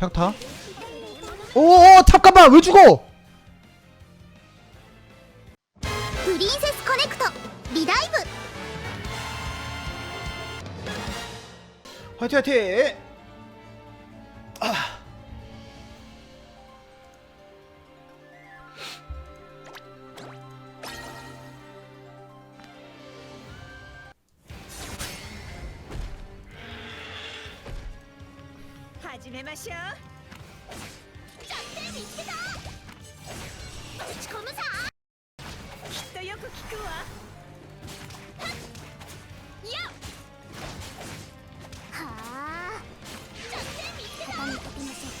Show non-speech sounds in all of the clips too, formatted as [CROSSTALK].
평타 오오 잠깐만 왜 죽어 プリンセスコネクトリダイブ 화이팅 화이팅 아. 始めましょう。見つけた。打ち込むさきっとよく聞くわ。いやはあ。見つけた。畳みかけましょう。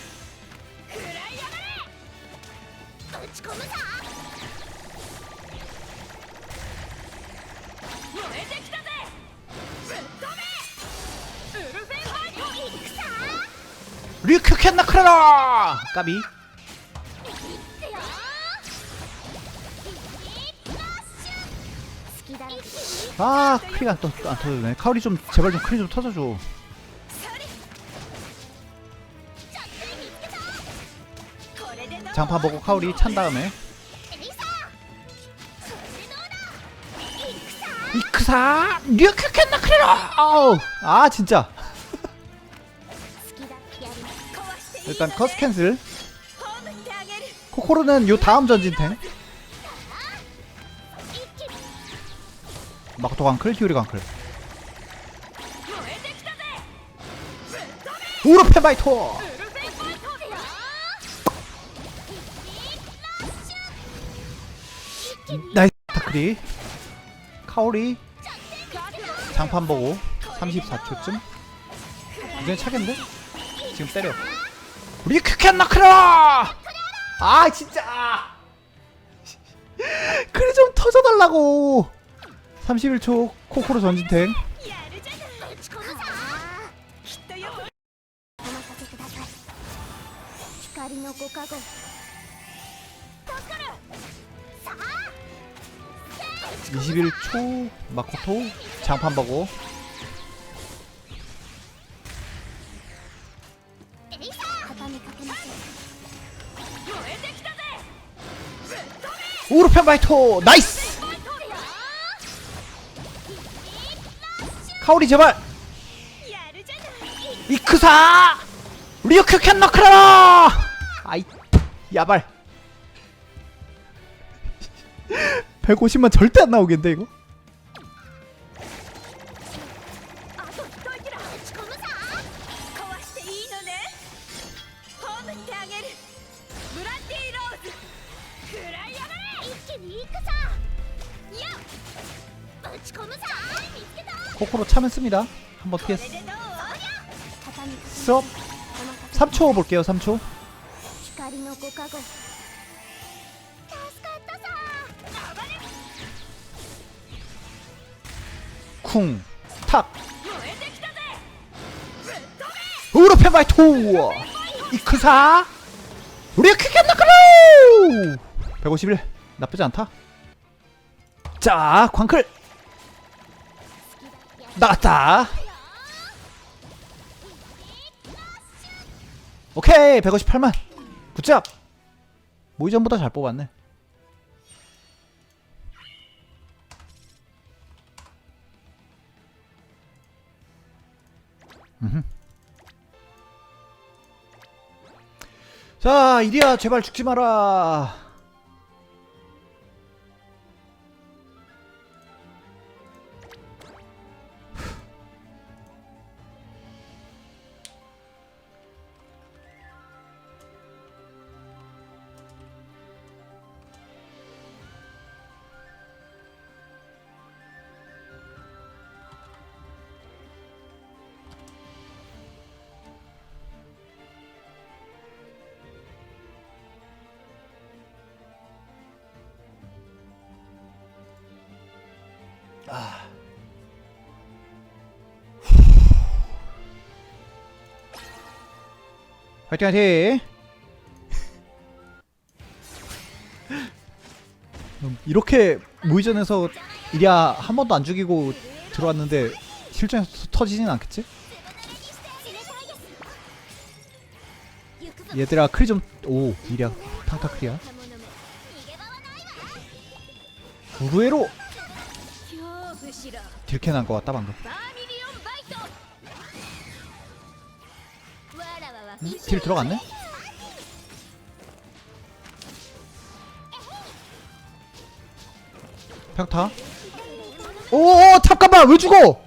食らいやがれ打ち込むさ燃えてきた 류큐 캔나 크라라! 까비. 아 크리가 또안 터져네. 카오리 좀 제발 좀 크리 좀 터져줘. 장파 보고 카오리 찬 다음에. 이크사! 류큐 캔나 크라라! 아우 아 진짜. 일단 커스 캔슬. 코코로는 요 다음 전진탱. 마코토 강클 히오리 강클. 우르페 바이토! 나이스 타크리. 카오리. 장판 보고 34초쯤? 이건 차겠는데? 지금 때려. 리크켄 나크라! 아 진짜! 그래 좀 터져달라고. 31초 코코로 전진탱. 이십일 초 마코토 장판바고. 우르편 바이토 나이스! 카오리 제발! 이크사! 리오크 캔너크라! 아이 야발. [LAUGHS] 150만 절대 안 나오겠는데 이거? 하면 씁니다. 한번 피했어. 스업. 3초 볼게요. 3초. 쿵. 탁. 우르페 바이토. 이크사. 우리가 크게 나가라. 151. 나쁘지 않다. 자, 광클. 나갔다. 오케이 158만. 굿잡 모이전보다 잘 뽑았네. 자 이리야 제발 죽지 마라 아. 화이팅 화이팅 [LAUGHS] 음, 이렇게 무의전에서 이랴 한 번도 안 죽이고 들어왔는데 실전에서 터지진 않겠지? 얘들아 크리 좀오 이랴 탕타 크리야 우루에로 딜캐 난것 같다 방금. 음, 딜 들어갔네? 평타? 오오 잠깐만 왜 죽어?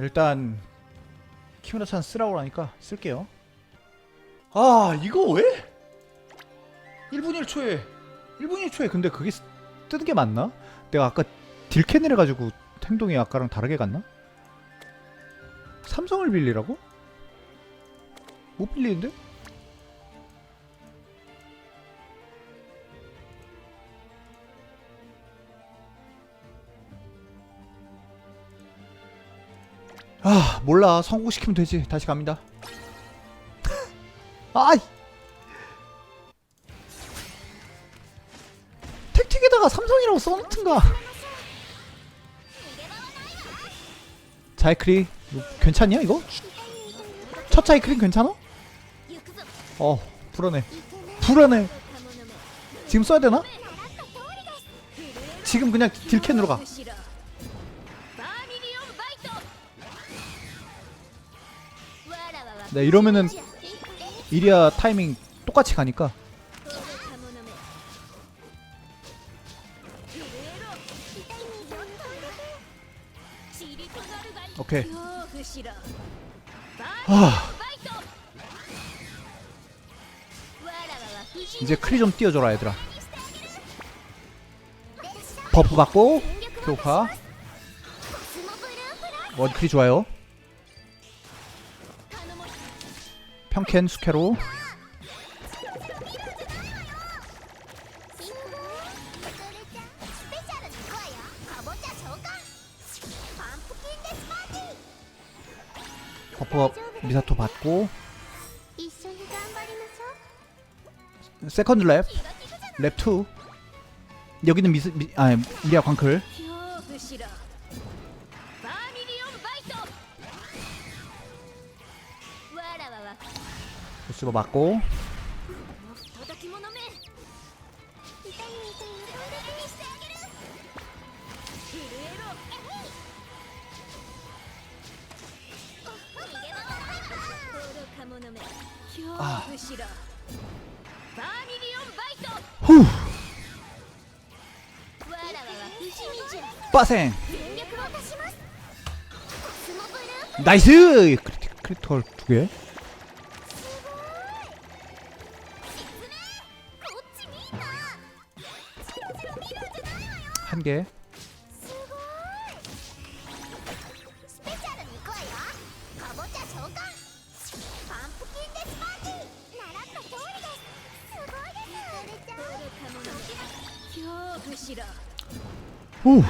일단 키무라찬 쓰라고 하니까 쓸게요 아 이거 왜? 1분 1초에 1분 1초에 근데 그게 쓰- 뜨는 게 맞나? 내가 아까 딜캔을 해가지고 행동이 아까랑 다르게 갔나? 삼성을 빌리라고? 못 빌리는데? 아 몰라. 성공시키면 되지. 다시 갑니다. [LAUGHS] 아이! 택틱에다가 삼성이라고 써놓든가. 자이크리 괜찮냐 이거? 첫 자이크리 괜찮아? 어 불안해. 불안해. 지금 써야 되나? 지금 그냥 딜캔으로 가. 네 이러면은 이리야 타이밍 똑같이 가니까. 오케이. 하... 이제 크리 좀 띄워줘라 얘들아. 버프 받고 교파. 원크리 좋아요. 평캔 숙회로. 버프업 미사토 받고. 세컨드 랩. 랩2 여기는 미스 미, 아 미리아 광클. 집어 맞고 아. 빠생. 나이스. 크리티컬 두 개. 3개. 오.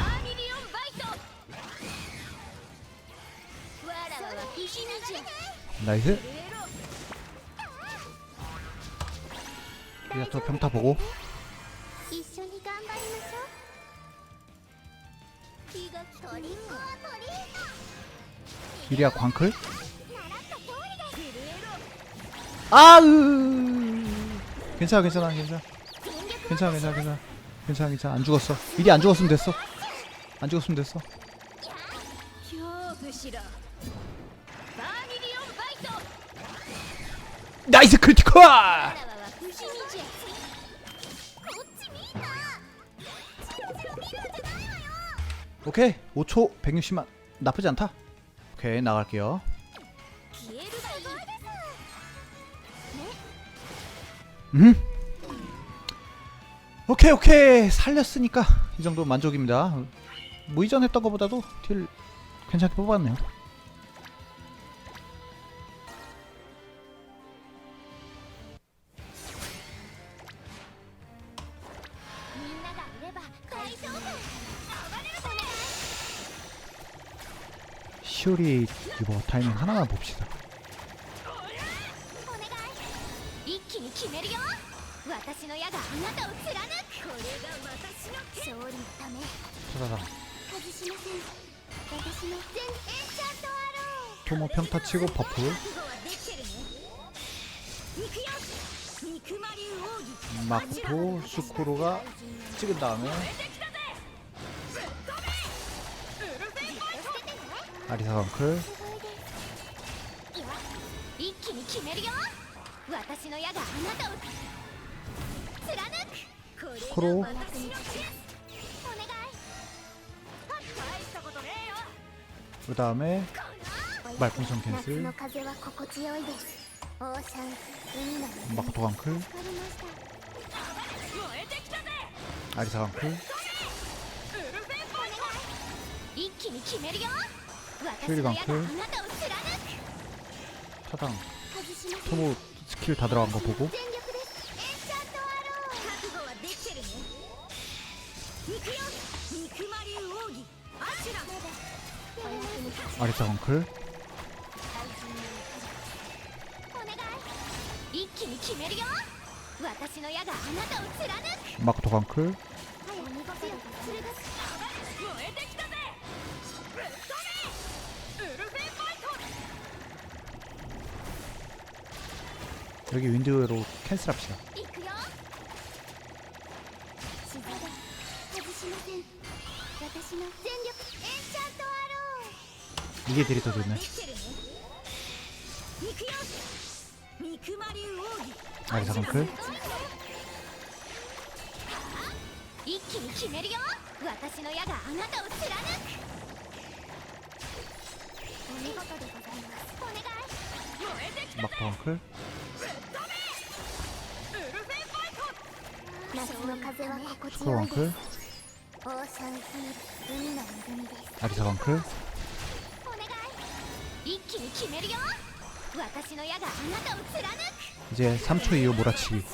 나이스. 이제 또 평타 보고. 이리야 광클? 아으. 괜찮아 괜찮아 괜찮아. 괜찮아 괜찮아 괜찮아. 괜찮아 괜찮아. 안 죽었어. 이리 안 죽었으면 됐어. 안 죽었으면 됐어. 나이스 크리티컬! 오케이. 5초 160만. 나쁘지 않다. 오케이 나갈게요. 음? 오케이 오케이. 살렸으니까 이 정도 만족입니다. 무이전 했던 것보다도 딜 괜찮게 뽑았네요. 시오리 이거 타이밍 하나만 봅시다. 토모 평타 치고 버프. 마포 스코로가 찍은 다음에 아리사광클. 코로. 그 다음에 말풍선 캔슬. 마코토 광클. 아리사 광클. 힐 강패 차당 소모 스킬 다 들어간 거 보고. 아리사 건클. 마크 도강클. 여기 윈드로 캔슬합시다. 이게 딜이 더 좋네 아 잠깐 클 막판 클 초코 왕클? 아리사 왕클? 이제 3초 이후 몰아치기.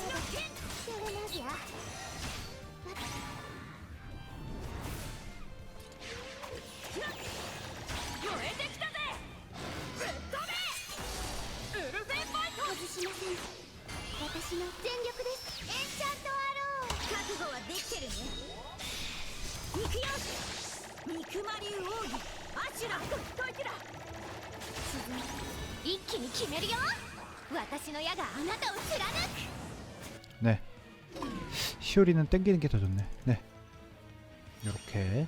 네. 네. 시오리는 땡기는 게 더 좋네. 네. 이렇게